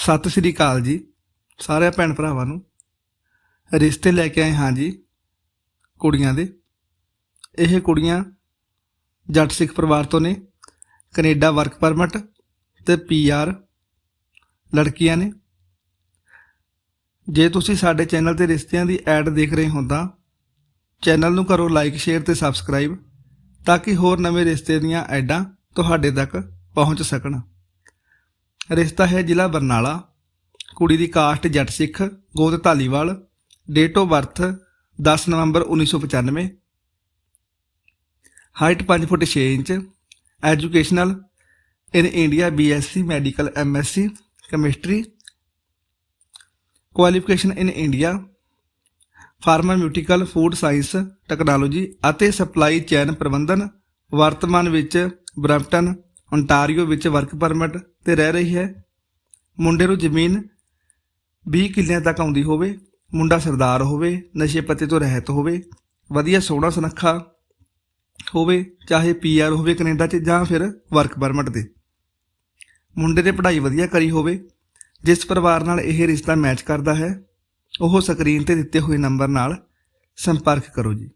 ਸਤਿ ਸ੍ਰੀ ਅਕਾਲ ਜੀ ਸਾਰੇ ਭੈਣ ਭਰਾਵਾਂ ਨੂੰ। ਰਿਸ਼ਤੇ ਲੈ ਕੇ ਆਏ ਹਾਂ ਜੀ, ਕੁੜੀਆਂ ਦੇ। ਇਹ ਕੁੜੀਆਂ ਜੱਟ ਸਿੱਖ ਪਰਿਵਾਰ ਤੋਂ ਨੇ, ਕੈਨੇਡਾ ਵਰਕ ਪਰਮਿਟ ਤੇ ਪੀਆਰ ਲੜਕੀਆਂ ਨੇ। ਜੇ ਤੁਸੀਂ ਸਾਡੇ ਚੈਨਲ ਤੇ ਰਿਸ਼ਤਿਆਂ ਦੀ ਐਡ ਦੇਖ ਰਹੇ ਹੋ ਤਾਂ ਚੈਨਲ ਨੂੰ ਕਰੋ ਲਾਈਕ, ਸ਼ੇਅਰ ਤੇ ਸਬਸਕ੍ਰਾਈਬ ਤਾਂ ਕਿ ਹੋਰ ਨਵੇਂ ਰਿਸ਼ਤੇ ਦੀਆਂ ਐਡਾਂ ਤੁਹਾਡੇ ਤੱਕ ਪਹੁੰਚ ਸਕਣ। ਰਿਸ਼ਤਾ ਹੈ ਜ਼ਿਲ੍ਹਾ ਬਰਨਾਲਾ। ਕੁੜੀ ਦੀ ਕਾਸਟ ਜੱਟ ਸਿੱਖ, ਗੋਤ Dhaliwal date of birth 10 November 1995 height 5 foot 6 inch educational in India BSc medical MSc chemistry qualification in India pharmaceutical food science technology ਅਤੇ ਸਪਲਾਈ ਚੈਨ ਪ੍ਰਬੰਧਨ, ਵਰਤਮਾਨ ਵਿੱਚ ਬਰੈਂਪਟਨ ਓਨਟਾਰੀਓ ਵਿੱਚ ਵਰਕ ਪਰਮਿਟ ਤੇ ਰਹਿ ਰਹੀ ਹੈ। ਮੁੰਡੇ ਨੂੰ ਜ਼ਮੀਨ 20 ਕਿੱਲਿਆਂ ਤੱਕ ਆਉਂਦੀ ਹੋਵੇ, ਮੁੰਡਾ ਸਰਦਾਰ ਹੋਵੇ, ਨਸ਼ੇ ਪੱਤੇ ਤੋਂ ਰਹਿਤ ਹੋਵੇ, ਵਧੀਆ ਸੋਹਣਾ ਸੁਨੱਖਾ ਹੋਵੇ, ਚਾਹੇ ਪੀਆਰ ਹੋਵੇ ਕੈਨੇਡਾ 'ਚ ਜਾਂ ਫਿਰ ਵਰਕ ਪਰਮਿਟ ਤੇ। ਮੁੰਡੇ ਨੇ ਪੜ੍ਹਾਈ ਵਧੀਆ ਕਰੀ ਹੋਵੇ, ਜਿਸ ਪਰਿਵਾਰ ਨਾਲ ਇਹ ਰਿਸ਼ਤਾ ਮੈਚ ਕਰਦਾ ਹੈ, ਉਹ ਸਕਰੀਨ ਤੇ ਦਿੱਤੇ ਹੋਏ ਨੰਬਰ ਨਾਲ ਸੰਪਰਕ ਕਰੋ ਜੀ।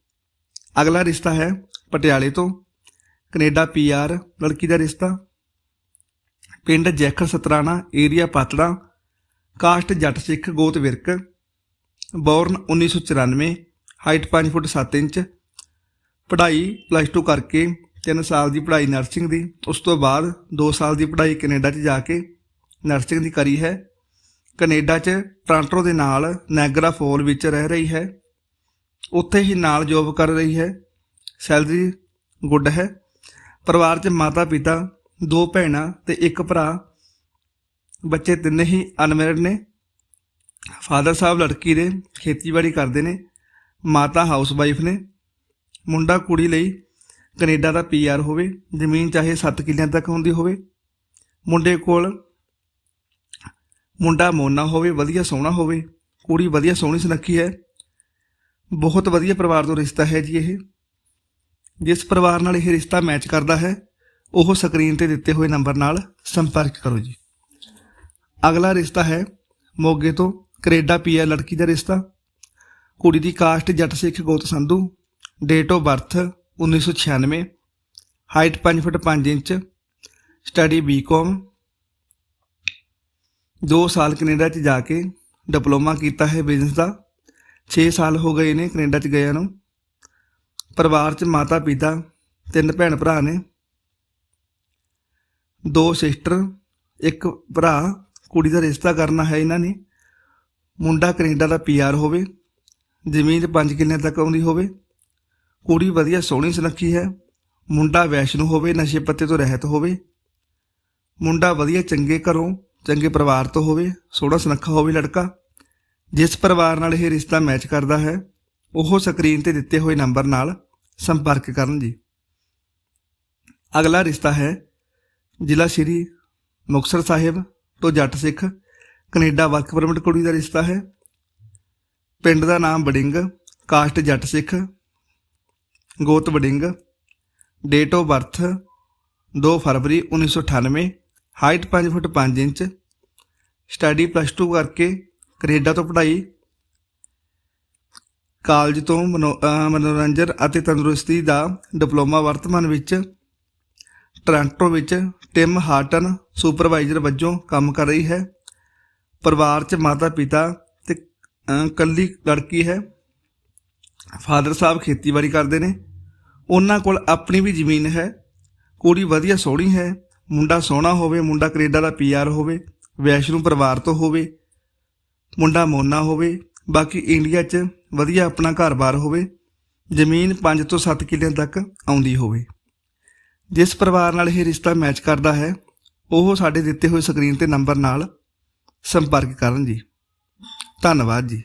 ਅਗਲਾ ਰਿਸ਼ਤਾ ਹੈ ਪਟਿਆਲੇ ਤੋਂ, ਕੈਨੇਡਾ ਪੀਆਰ ਲੜਕੀ ਦਾ ਰਿਸ਼ਤਾ। ਪਿੰਡ ਜੈਖਲ ਸਤਰਾਣਾ, ਏਰੀਆ ਪਾਤੜਾ, ਕਾਸਟ ਜੱਟ ਸਿੱਖ ਗੋਤ Virk, born 1994 height 5 foot 7 inch, ਪੜ੍ਹਾਈ ਪਲੱਸ 2 ਕਰਕੇ 3 ਸਾਲ ਦੀ ਪੜ੍ਹਾਈ ਨਰਸਿੰਗ ਦੀ, ਉਸ ਤੋਂ ਬਾਅਦ 2 ਸਾਲ ਦੀ ਪੜ੍ਹਾਈ ਕੈਨੇਡਾ 'ਚ ਜਾ ਕੇ ਨਰਸਿੰਗ ਦੀ ਕਰੀ ਹੈ। ਕੈਨੇਡਾ 'ਚ ਟ੍ਰਾਂਟੋ ਦੇ ਨਾਲ ਨੈਗਰਾ ਫੋਲ ਵਿੱਚ ਰਹਿ ਰਹੀ ਹੈ। ਉੱਥੇ ਹੀ ਨਾਲ ਜੋਬ ਕਰ ਰਹੀ ਹੈ। ਸੈਲਰੀ ਗੁੱਡ ਹੈ। ਪਰਿਵਾਰ 'ਚ ਮਾਤਾ ਪਿਤਾ ਦੋ ਭੈਣਾਂ ਤੇ ਇੱਕ ਭਰਾ। ਬੱਚੇ ਤਿੰਨੇ ਹੀ ਅਨਮੈਰਿਡ ਨੇ। ਫਾਦਰ ਸਾਹਿਬ ਲੜਕੀ ਦੇ ਖੇਤੀਬਾੜੀ ਕਰਦੇ ਨੇ। ਮਾਤਾ ਹਾਊਸ ਵਾਈਫ ਨੇ। ਮੁੰਡਾ ਕੁੜੀ ਲਈ ਕੈਨੇਡਾ ਦਾ ਪੀਆਰ ਹੋਵੇ। ਜ਼ਮੀਨ ਚਾਹੇ 7 ਕਿੱਲਿਆਂ ਤੱਕ ਹੁੰਦੀ ਹੋਵੇ। ਮੁੰਡੇ ਕੋਲ ਮੁੰਡਾ ਮੋਨਾ ਹੋਵੇ, ਵਧੀਆ ਸੋਹਣਾ ਹੋਵੇ। ਕੁੜੀ ਵਧੀਆ ਸੋਹਣੀ ਸੁਨੱਖੀ ਹੈ। ਬਹੁਤ ਵਧੀਆ ਪਰਿਵਾਰ ਤੋਂ ਰਿਸ਼ਤਾ ਹੈ ਜੀ ਇਹ। ਜਿਸ ਪਰਿਵਾਰ ਨਾਲ ਇਹ ਰਿਸ਼ਤਾ ਮੈਚ ਕਰਦਾ ਹੈ ਉਹ ਸਕਰੀਨ ਤੇ ਦਿੱਤੇ ਹੋਏ ਨੰਬਰ ਨਾਲ ਸੰਪਰਕ ਕਰੋ ਜੀ। ਅਗਲਾ ਰਿਸ਼ਤਾ ਹੈ ਮੋਗੇ ਤੋਂ ਕੈਨੇਡਾ ਪੀਆਰ ਲੜਕੀ ਦਾ ਰਿਸ਼ਤਾ। ਕੁੜੀ ਦੀ ਕਾਸਟ ਜੱਟ ਸਿੱਖ ਗੋਤ Sandhu. Date of birth 1996 height 5 foot 5 inch. Study BCom 2 ਸਾਲ ਕੈਨੇਡਾ 'ਚ ਜਾ ਕੇ ਡਿਪਲੋਮਾ ਕੀਤਾ ਹੈ ਬਿਜ਼ਨਸ ਦਾ। 6 ਸਾਲ ਹੋ ਗਏ ਨੇ ਕੈਨੇਡਾ 'ਚ ਗਿਆ ਨੂੰ। ਪਰਿਵਾਰ 'ਚ ਮਾਤਾ ਪਿਤਾ ਤਿੰਨ ਭੈਣ ਭਰਾ ਨੇ। ਦੋ ਸਿਸਟਰ, ਇੱਕ ਭਰਾ, ਕੁੜੀ ਦਾ ਰਿਸ਼ਤਾ ਕਰਨਾ ਹੈ ਇਹਨਾਂ ਨੇ। ਮੁੰਡਾ ਕੈਨੇਡਾ ਦਾ ਪੀਆਰ ਹੋਵੇ, ਜ਼ਮੀਨ 5 ਕਿੱਲੇ ਤੱਕ ਆਉਂਦੀ ਹੋਵੇ। ਕੁੜੀ ਵਧੀਆ ਸੋਹਣੀ ਸੁਨੱਖੀ ਹੈ, ਮੁੰਡਾ ਵੈਸ਼ਨੂ ਹੋਵੇ, ਨਸ਼ੇ ਪੱਤੇ ਤੋਂ ਰਹਿਤ ਹੋਵੇ। ਮੁੰਡਾ ਵਧੀਆ ਚੰਗੇ ਘਰੋਂ, ਚੰਗੇ ਪਰਿਵਾਰ ਤੋਂ ਹੋਵੇ, ਸੋਹਣਾ ਸੁਨੱਖਾ ਹੋਵੇ ਲੜਕਾ। ਜਿਸ ਪਰਿਵਾਰ ਨਾਲ ਇਹ ਰਿਸ਼ਤਾ ਮੈਚ ਕਰਦਾ ਹੈ, ਉਹ ਸਕਰੀਨ ਤੇ ਦਿੱਤੇ ਹੋਏ ਨੰਬਰ ਨਾਲ ਸੰਪਰਕ ਕਰਨ ਜੀ। ਅਗਲਾ ਰਿਸ਼ਤਾ ਹੈ ਜ਼ਿਲ੍ਹਾ ਸ਼੍ਰੀ ਮੁਕਤਸਰ ਸਾਹਿਬ ਤੋਂ ਜੱਟ ਸਿੱਖ ਕੈਨੇਡਾ ਵਰਕ ਪਰਮਿਟ ਕੁੜੀ ਦਾ ਰਿਸ਼ਤਾ ਹੈ। ਪਿੰਡ ਦਾ ਨਾਮ ਬਡਿੰਗ ਕਾਸਟ ਜੱਟ ਸਿੱਖ, ਗੋਤ Warring date of birth 2 February 1998 height 5 foot 5 inch. Study plus 2 ਕਰਕੇ ਕੈਨੇਡਾ ਤੋਂ ਪੜ੍ਹਾਈ। ਕਾਲਜ ਤੋਂ ਮਨੋ- ਮਨੋਰੰਜਨ ਅਤੇ ਤੰਦਰੁਸਤੀ ਦਾ ਡਿਪਲੋਮਾ ਵਰਤਮਾਨ ਵਿੱਚ ਟੋਰਾਂਟੋ ਵਿੱਚ ਟਿਮ ਹਾਰਟਨ ਸੁਪਰਵਾਈਜ਼ਰ ਵਜੋਂ ਕੰਮ ਕਰ ਰਹੀ ਹੈ। ਪਰਿਵਾਰ 'ਚ ਮਾਤਾ ਪਿਤਾ ਤੇ ਇਕੱਲੀ ਲੜਕੀ ਹੈ। ਫਾਦਰ ਸਾਹਿਬ ਖੇਤੀਬਾੜੀ ਕਰਦੇ ਨੇ। ਉਹਨਾਂ ਕੋਲ ਆਪਣੀ ਵੀ ਜ਼ਮੀਨ ਹੈ। ਕੁੜੀ ਵਧੀਆ ਸੋਹਣੀ ਹੈ। ਮੁੰਡਾ ਸੋਹਣਾ ਹੋਵੇ, ਮੁੰਡਾ ਕੈਨੇਡਾ ਦਾ ਪੀਆਰ ਹੋਵੇ, ਵੈਸ਼ਨੂ ਪਰਿਵਾਰ ਤੋਂ ਹੋਵੇ, ਮੁੰਡਾ ਮੋਨਾ ਹੋਵੇ, ਬਾਕੀ ਇੰਡੀਆ 'ਚ ਵਧੀਆ ਆਪਣਾ ਘਰ-ਬਾਰ ਹੋਵੇ, ਜ਼ਮੀਨ 5 ਤੋਂ 7 ਕਿੱਲਿਆਂ ਤੱਕ ਆਉਂਦੀ ਹੋਵੇ। ਜਿਸ ਪਰਿਵਾਰ ਨਾਲ ਇਹ ਰਿਸ਼ਤਾ ਮੈਚ ਕਰਦਾ ਹੈ, ਉਹ ਸਾਡੇ ਦਿੱਤੇ ਹੋਏ ਸਕਰੀਨ ਤੇ ਨੰਬਰ ਨਾਲ ਸੰਪਰਕ ਕਰਨ ਜੀ। ਧੰਨਵਾਦ ਜੀ।